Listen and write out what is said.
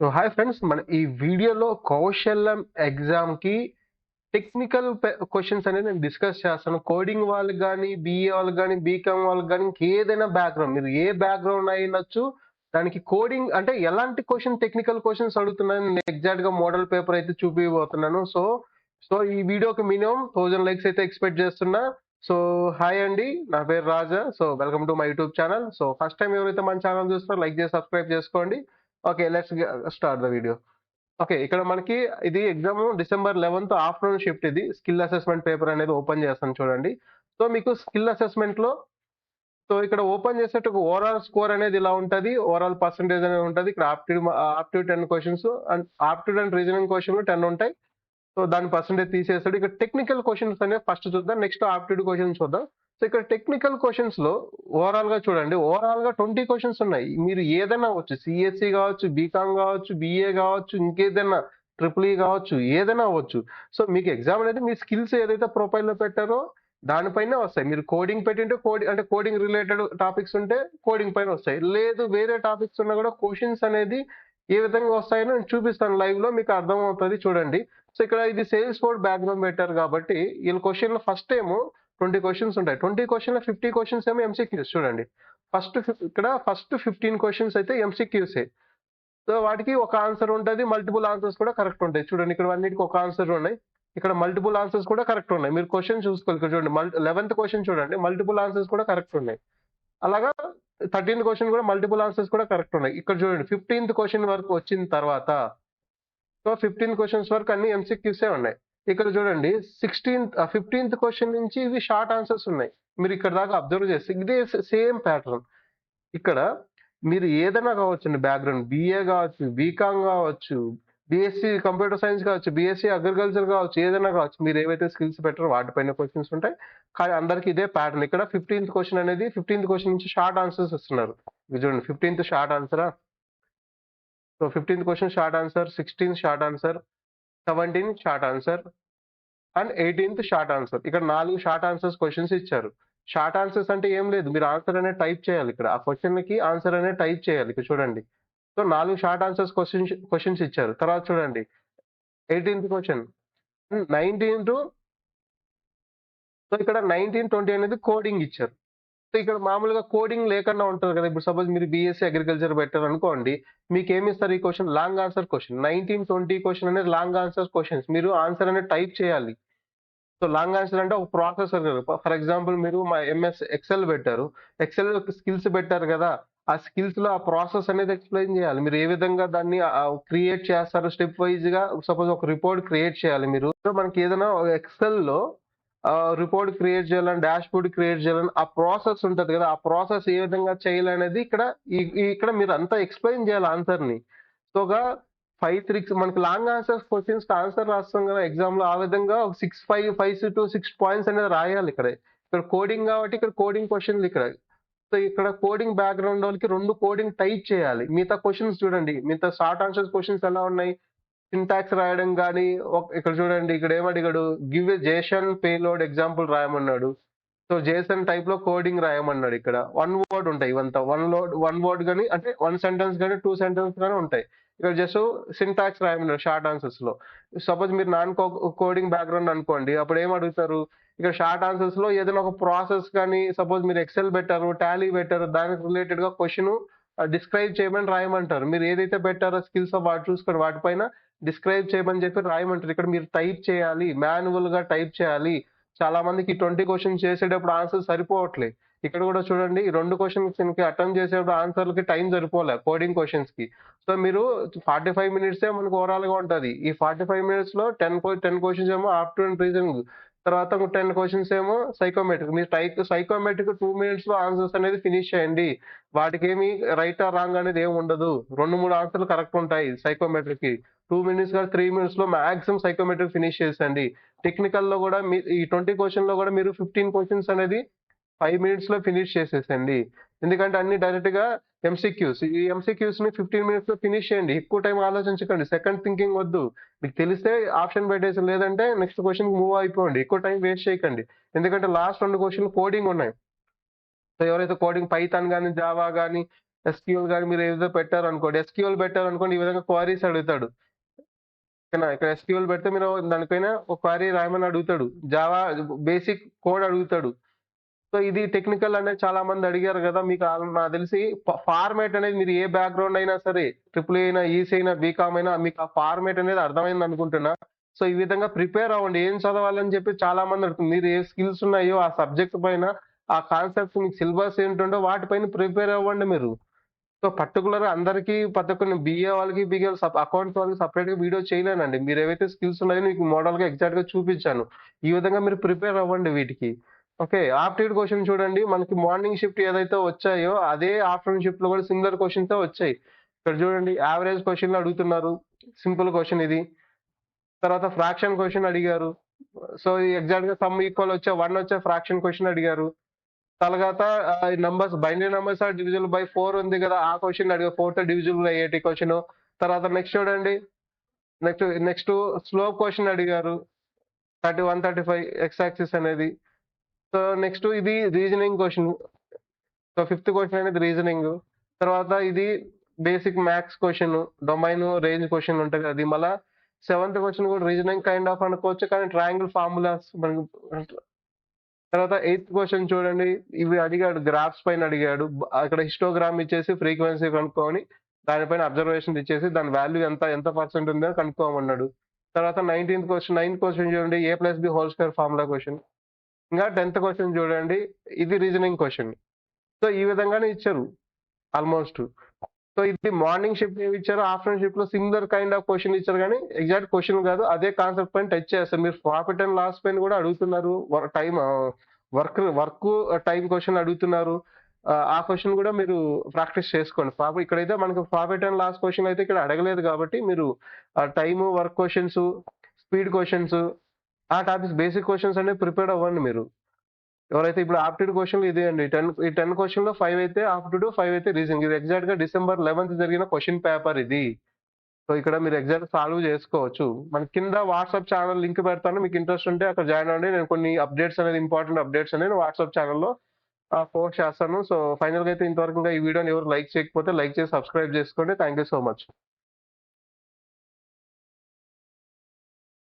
So hi friends. మన ఈ వీడియోలో కౌశల్యం ఎగ్జామ్కి టెక్నికల్ క్వశ్చన్స్ అనేది నేను డిస్కస్ చేస్తాను. కోడింగ్ వాళ్ళకి కానీ బిఏ వాళ్ళకి కానీ బీకామ్ వాళ్ళకి కానీ ఏదైనా బ్యాక్గ్రౌండ్ మీరు ఏ బ్యాక్గ్రౌండ్ అయినచ్చు దానికి కోడింగ్ అంటే ఎలాంటి క్వశ్చన్ టెక్నికల్ క్వశ్చన్స్ అడుగుతున్నాను నేను ఎగ్జాక్ట్గా మోడల్ పేపర్ అయితే చూపిపోతున్నాను సో సో ఈ వీడియోకి మినిమం థౌజండ్ లైక్స్ అయితే ఎక్స్పెక్ట్ చేస్తున్నా. సో హాయ్ అండి. నా పేరు Raja. So welcome to my YouTube channel. So first time ఎవరైతే మన ఛానల్ చూస్తారో లైక్ చేసి సబ్స్క్రైబ్ చేసుకోండి. Okay let's start the video okay ఇక్కడ మనకి ఇది exam December eleventh afternoon shift ఇది. స్కిల్ అసెస్మెంట్ పేపర్ అనేది ఓపెన్ చేస్తాను చూడండి. సో మీకు స్కిల్ అసెస్మెంట్లో సో ఇక్కడ ఓపెన్ చేసేట ఓవరాల్ స్కోర్ అనేది ఇలా ఉంటుంది. ఓవరాల్ పర్సంటేజ్ అనేది ఉంటుంది. ఇక్కడ aptitude aptitude ten questions and aptitude and reasoning question ten ఉంటాయి. సో దాని పర్సంటేజ్ తీసేస్తాడు. ఇక్కడ టెక్నికల్ క్వశ్చన్స్ అనేవి ఫస్ట్ చూద్దాం. నెక్స్ట్ ఆప్టిట్యూడ్ క్వశ్చన్స్ చూద్దాం. సో ఇక్కడ టెక్నికల్ క్వశ్చన్స్లో ఓవరాల్గా చూడండి ఓవరాల్గా ట్వంటీ క్వశ్చన్స్ ఉన్నాయి. మీరు ఏదైనా అవ్వచ్చు సిఎస్సి కావచ్చు బీకామ్ కావచ్చు బిఏ కావచ్చు ఇంకేదైనా ట్రిపుల్ ఈ e కావచ్చు ఏదైనా అవ్వచ్చు. సో మీకు ఎగ్జామ్ అనేది మీ స్కిల్స్ ఏదైతే ప్రొఫైల్లో పెట్టారో దానిపైన వస్తాయి. మీరు కోడింగ్ పెట్టింటే కోడింగ్ అంటే కోడింగ్ రిలేటెడ్ టాపిక్స్ ఉంటే కోడింగ్ పైన వస్తాయి. లేదు వేరే టాపిక్స్ ఉన్నా కూడా క్వశ్చన్స్ అనేది ఏ విధంగా వస్తాయో నేను చూపిస్తాను లైవ్లో మీకు అర్థం అవుతుంది చూడండి. సో ఇక్కడ ఇది సేల్స్ ఫోర్డ్ బ్యాక్గ్రౌండ్ పెట్టారు కాబట్టి వీళ్ళ క్వశ్చన్ ఫస్ట్ ఏమో ట్వంటీ క్వశ్చన్స్ ఉంటాయి. ట్వంటీ క్వశ్చన్లో ఫిఫ్టీ క్వశ్చన్స్ ఏమో ఎంసీక్యూస్ చూడండి. ఫస్ట్ ఇక్కడ ఫస్ట్ ఫిఫ్టీన్ క్వశ్చన్స్ అయితే ఎంసీక్యూసే సో వాటికి ఒక ఆన్సర్ ఉంటుంది మల్టిపుల్ ఆన్సర్స్ కూడా కరెక్ట్ ఉంటాయి. చూడండి ఇక్కడ అన్నిటికి ఒక ఆన్సర్ ఉన్నాయి. ఇక్కడ మల్టిపుల్ ఆన్సర్స్ కూడా కరెక్ట్ ఉన్నాయి. మీరు క్వశ్చన్ చూసుకోవాలి. ఇక్కడ చూడండి మల్టీ లెవెన్త్ క్వశ్చన్ చూడండి మల్టిపుల్ ఆన్సర్స్ కూడా కరెక్ట్ ఉన్నాయి. అలాగా థర్టీన్త్ క్వశ్చన్ కూడా మల్టిపుల్ ఆన్సర్స్ కూడా కరెక్ట్ ఉన్నాయి. ఇక్కడ చూడండి ఫిఫ్టీన్త్ క్వశ్చన్ వరకు వచ్చిన తర్వాత సో ఫిఫ్టీన్ క్వశ్చన్స్ వరకు అన్ని ఎంసీక్యూసే ఉన్నాయి. ఇక్కడ చూడండి సిక్స్టీన్త్ ఫిఫ్టీన్త్ క్వశ్చన్ నుంచి ఇవి షార్ట్ ఆన్సర్స్ ఉన్నాయి. మీరు ఇక్కడ దాకా అబ్జర్వ్ చేస్తే ఇదే సేమ్ ప్యాటర్న్ ఇక్కడ మీరు ఏదైనా కావచ్చు బ్యాక్గ్రౌండ్ బిఏ కావచ్చు బీకామ్ కావచ్చు బీఎస్సీ కంప్యూటర్ సైన్స్ కావచ్చు బీఎస్సీ అగ్రికల్చర్ కావచ్చు ఏదైనా కావచ్చు మీరు ఏవైతే స్కిల్స్ పెట్టారో వాటిపైన క్వశ్చన్స్ ఉంటాయి. కానీ అందరికి ఇదే ప్యాటర్న్ ఇక్కడ ఫిఫ్టీన్త్ క్వశ్చన్ అనేది ఫిఫ్టీన్త్ క్వశ్చన్ నుంచి షార్ట్ ఆన్సర్స్ వస్తున్నారు. చూడండి fifteenth short ఆన్సరా so fifteenth question short answer sixteenth short answer seventeen short answer and eighteenth short answer ఇక్కడ నాలుగు షార్ట్ ఆన్సర్స్ క్వశ్చన్స్ ఇచ్చారు. షార్ట్ ఆన్సర్స్ అంటే ఏం లేదు. మీరు ఆన్సర్ అనేది టైప్ చేయాలి ఇక్కడ. ఆ క్వశ్చన్కి ఆన్సర్ అనేది టైప్ చేయాలి ఇక్కడ చూడండి. సో నాలుగు షార్ట్ ఆన్సర్స్ క్వశ్చన్స్ క్వశ్చన్స్ ఇచ్చారు. తర్వాత చూడండి. Eighteenth question nineteen two so ఇక్కడ నైన్టీన్ ట్వంటీ అనేది కోడింగ్ ఇచ్చారు. ఇక్కడ మామూలుగా కోడింగ్ లేకుండా ఉంటుంది కదా. ఇప్పుడు సపోజ్ మీరు బీఎస్సీ అగ్రికల్చర్ పెట్టారు అనుకోండి మీకు ఏమి ఇస్తారు ఈ question long answer question nineteen twenty question అనేది లాంగ్ ఆన్సర్ క్వశ్చన్స్ మీరు ఆన్సర్ అనేది టైప్ చేయాలి. సో లాంగ్ ఆన్సర్ అంటే ఒక ప్రాసెసర్ ఫర్ ఎగ్జాంపుల్ మీరు మా ఎంఎస్ ఎక్సెల్ పెట్టారు. ఎక్సెల్ స్కిల్స్ పెట్టారు కదా. ఆ స్కిల్స్లో ఆ ప్రాసెస్ అనేది ఎక్స్ప్లెయిన్ చేయాలి. మీరు ఏ విధంగా దాన్ని క్రియేట్ చేస్తారు స్టెప్ వైజ్గా? సపోజ్ ఒక రిపోర్ట్ క్రియేట్ చేయాలి మీరు. సో మనకి ఏదైనా ఎక్సెల్లో రిపోర్ట్ క్రియేట్ చేయాలని డాష్ బోర్డ్ క్రియేట్ చేయాలని ఆ ప్రాసెస్ ఉంటుంది కదా. ఆ ప్రాసెస్ ఏ విధంగా చేయాలనేది ఇక్కడ ఇక్కడ మీరు అంతా ఎక్స్ప్లెయిన్ చేయాలి ఆన్సర్ని. సోగా ఫైవ్ త్రీ మనకి లాంగ్ ఆన్సర్స్ క్వశ్చన్స్ ఆన్సర్ రాస్తాం కదా. ఎగ్జామ్లో ఆ విధంగా ఒక six five five two six points అనేది రాయాలి ఇక్కడ. ఇక్కడ కోడింగ్ కాబట్టి ఇక్కడ కోడింగ్ క్వశ్చన్లు ఇక్కడ. సో ఇక్కడ కోడింగ్ బ్యాక్గ్రౌండ్ వాళ్ళకి రెండు కోడింగ్ టైప్ చేయాలి. మిగతా క్వశ్చన్స్ చూడండి. మిగతా షార్ట్ ఆన్సర్స్ క్వశ్చన్స్ ఎలా ఉన్నాయి? సింటాక్స్ రాయడం కానీ ఇక్కడ చూడండి ఇక్కడ ఏమడిగాడు? Give a JSON payload example రాయమన్నాడు. So JSON టైప్లో కోడింగ్ రాయమన్నాడు ఇక్కడ. వన్ వర్డ్ ఉంటాయి ఇవంతా. వన్ లోడ్ వన్ వర్డ్ కానీ అంటే వన్ సెంటెన్స్ కానీ టూ సెంటెన్స్ కానీ ఉంటాయి. ఇక్కడ జస్ట్ సింటాక్స్ రాయమన్నారు షార్ట్ ఆన్సర్స్లో. సపోజ్ మీరు నాన్ కోడింగ్ బ్యాక్గ్రౌండ్ అనుకోండి అప్పుడు ఏం అడుగుతారు? ఇక్కడ షార్ట్ ఆన్సర్స్లో ఏదైనా ఒక ప్రాసెస్ కానీ సపోజ్ మీరు ఎక్సెల్ పెట్టారు టాలీ పెట్టారు దానికి రిలేటెడ్గా క్వశ్చన్ డిస్క్రైబ్ చేయమని రాయమంటారు. మీరు ఏదైతే పెట్టారో స్కిల్స్ వాటి చూసుకొని వాటిపైన డిస్క్రైబ్ చేయమని చెప్పి రాయమంటారు. ఇక్కడ మీరు టైప్ చేయాలి. మాన్యువల్గా టైప్ చేయాలి. చాలా మందికి ట్వంటీ క్వశ్చన్ చేసేటప్పుడు ఆన్సర్ సరిపోవట్లేదు ఇక్కడ కూడా చూడండి ఈ రెండు క్వశ్చన్స్కి అటెంప్ట్ చేసేటప్పుడు ఆన్సర్లకి టైం సరిపోలే కోడింగ్ క్వశ్చన్స్కి. సో మీరు ఫార్టీ ఫైవ్ మినిట్స్ మనకు ఓవరాల్గా ఉంటుంది. ఈ ఫార్టీ ఫైవ్ మినిట్స్లో టెన్ టెన్ క్వశ్చన్స్ ఏమో ఆఫ్టర్నూన్ రీజనింగ్ తర్వాత టెన్ క్వశ్చన్స్ ఏమో సైకోమెట్రిక్ మీరు టైక్ సైకోమెట్రిక్ టూ మినిట్స్లో ఆన్సర్స్ అనేది ఫినిష్ చేయండి. వాటికి ఏమి రైట్ ఆర్ రాంగ్ అనేది ఏమి ఉండదు. రెండు మూడు ఆన్సర్లు కరెక్ట్ ఉంటాయి సైకోమెట్రిక్కి. టూ మినిట్స్ కానీ త్రీ మినిట్స్లో మాక్సిమం సైకోమెట్రిక్ ఫినిష్ చేసండి టెక్నికల్లో కూడా మీ ఈ ట్వంటీ క్వశ్చన్లో కూడా మీరు ఫిఫ్టీన్ క్వశ్చన్స్ అనేది ఫైవ్ మినిట్స్లో ఫినిష్ చేసేసండి. ఎందుకంటే అన్ని డైరెక్ట్గా ఎంసీక్యూస్ ఈ ఎంసీక్యూస్ని ఫిఫ్టీన్ మినిట్స్లో ఫినిష్ చేయండి. ఎక్కువ టైం ఆలోచించకండి. సెకండ్ థింకింగ్ వద్దు. మీకు తెలిస్తే ఆప్షన్ పెట్టేసి లేదంటే నెక్స్ట్ క్వశ్చన్ మూవ్ అయిపోండి. ఎక్కువ టైం వేస్ట్ చేయకండి. ఎందుకంటే లాస్ట్ రెండు క్వశ్చన్లు కోడింగ్ ఉన్నాయి. సో ఎవరైతే కోడింగ్ పైథాన్ కానీ జావా కానీ ఎస్క్యూఎల్ కానీ మీరు ఏదో పెట్టారు అనుకోండి ఎస్క్యూఎల్ పెట్టారు అనుకోండి ఈ విధంగా క్వారీస్ అడుగుతాడు. ఓకేనా? ఇక్కడ ఎస్క్యూఎల్ పెడితే మీరు దానిపైన ఒక క్వారీ రాయమని అడుగుతాడు. జావా బేసిక్ కోడ్ అడుగుతాడు. సో ఇది టెక్నికల్ అనేది చాలా మంది అడిగారు కదా మీకు నాకు తెలిసి ఫార్మేట్ అనేది మీరు ఏ బ్యాక్గ్రౌండ్ అయినా సరే ట్రిపుల్ అయినా ఈసీ అయినా బీకామ్ అయినా మీకు ఆ ఫార్మేట్ అనేది అర్థమైంది అనుకుంటున్నా. సో ఈ విధంగా ప్రిపేర్ అవ్వండి. ఏం చదవాలని చెప్పి చాలా మంది అడుగుతుంది మీరు ఏ స్కిల్స్ ఉన్నాయో ఆ సబ్జెక్ట్ పైన ఆ కాన్సెప్ట్స్ మీకు సిలబస్ ఏంటుండో వాటిపైన ప్రిపేర్ అవ్వండి మీరు. సో పర్టికులర్ అందరికీ ప్రతి బిఏ వాళ్ళకి బిఏ అకౌంట్స్ వాళ్ళకి సపరేట్గా వీడియో చేయలేనండి. మీరు ఏవైతే స్కిల్స్ ఉన్నాయో మీకు మోడల్గా ఎగ్జాక్ట్గా చూపించాను. ఈ విధంగా మీరు ప్రిపేర్ అవ్వండి వీటికి. ఓకే ఆప్టిట్యూడ్ క్వశ్చన్ చూడండి. మనకి మార్నింగ్ షిఫ్ట్ ఏదైతే వచ్చాయో అదే ఆఫ్టర్నూన్ షిఫ్ట్లో కూడా సిమిలర్ క్వశ్చన్స్ వచ్చాయి. ఇక్కడ చూడండి యావరేజ్ క్వశ్చన్లు అడుగుతున్నారు. సింపుల్ క్వశ్చన్ ఇది. తర్వాత ఫ్రాక్షన్ క్వశ్చన్ అడిగారు. సో ఎగ్జాక్ట్గా సమ్ ఈక్వల్ వచ్చే వన్ వచ్చే ఫ్రాక్షన్ క్వశ్చన్ అడిగారు. తర్వాత numbers binary numbers are divisible by four ఉంది కదా. ఆ క్వశ్చన్ అడిగారు. ఫోర్త్ డివిజువల్ అయ్యేటి క్వశ్చన్ తర్వాత నెక్స్ట్ చూడండి. నెక్స్ట్ నెక్స్ట్ స్లో క్వశ్చన్ అడిగారు. Thirty one thirty five X axis అనేది. సో నెక్స్ట్ ఇది reasoning question so fifth question అనేది రీజనింగ్ తర్వాత ఇది basic maths question domain range question ఉంటుంది అది మళ్ళా సెవెంత్ క్వశ్చన్ కూడా రీజనింగ్ కైండ్ ఆఫ్ అనుకోవచ్చు కానీ ట్రయాంగిల్ ఫార్ములాస్ మనకి తర్వాత ఎయిత్ క్వశ్చన్ చూడండి. ఇవి అడిగాడు గ్రాఫ్స్ పైన అడిగాడు. అక్కడ హిస్టోగ్రామ్ ఇచ్చేసి ఫ్రీక్వెన్సీ కనుక్కొని దానిపైన అబ్జర్వేషన్ ఇచ్చేసి దాని వాల్యూ ఎంత ఎంత పర్సెంట్ ఉందో కనుక్కోమన్నాడు. తర్వాత నైన్టీన్త్ క్వశ్చన్ నైన్త్ క్వశ్చన్ చూడండి. A plus B whole square formula question ఇంకా టెన్త్ క్వశ్చన్ చూడండి. ఇది రీజనింగ్ క్వశ్చన్. సో ఈ విధంగానే ఇచ్చారు. ఆల్మోస్ట్. సో ఇది మార్నింగ్ షిఫ్ట్ ఏమి ఇచ్చారు? ఆఫ్టర్నూన్ షిఫ్ట్లో సిమిలర్ కైండ్ ఆఫ్ క్వశ్చన్ ఇచ్చారు కానీ ఎగ్జాక్ట్ క్వశ్చన్ కాదు. అదే కాన్సెప్ట్ పైన టచ్ చేస్తారు. మీరు ప్రాఫిట్ అండ్ లాస్ పైన కూడా అడుగుతున్నారు. Time work work time question అడుగుతున్నారు. ఆ, క్వశ్చన్ కూడా మీరు ప్రాక్టీస్ చేసుకోండి. ప్రాఫిట్ ఇక్కడైతే మనకు ప్రాఫిట్ అండ్ లాస్ క్వశ్చన్ అయితే ఇక్కడ అడగలేదు కాబట్టి మీరు time work questions speed questions ఆ టాపిక్స్ బేసిక్ క్వశ్చన్స్ అనేవి ప్రిపేర్ అవ్వండి మీరు. ఎవరైతే ఇప్పుడు ఆప్టిడ్ క్వశ్చన్ ఇదే అండి టెన్ ఈ టెన్ క్వశ్చన్లో ఫైవ్ అయితే ఆప్టిడ్ ఫైవ్ అయితే రీజనింగ్ ఇది ఎగ్జాక్ట్గా డిసెంబర్ లెవెన్త్ జరిగిన క్వశ్చన్ పేపర్ ఇది. సో ఇక్కడ మీరు ఎగ్జాక్ట్ సాల్వ్ చేసుకోవచ్చు. మన కింద వాట్సాప్ ఛానల్ లింక్ పెడతాను. మీకు ఇంట్రెస్ట్ ఉంటే అక్కడ జాయిన్ అవ్వండి. నేను కొన్ని అప్డేట్స్ అనేది ఇంపార్టెంట్ అప్డేట్స్ అనేది వాట్సాప్ ఛానల్లో పోస్ట్ చేస్తాను. సో ఫైనల్గా అయితే ఇంతవరకు ఈ వీడియోని ఎవరు లైక్ చేయకపోతే లైక్ చేసి సబ్స్క్రైబ్ చేసుకోండి. Thank you so much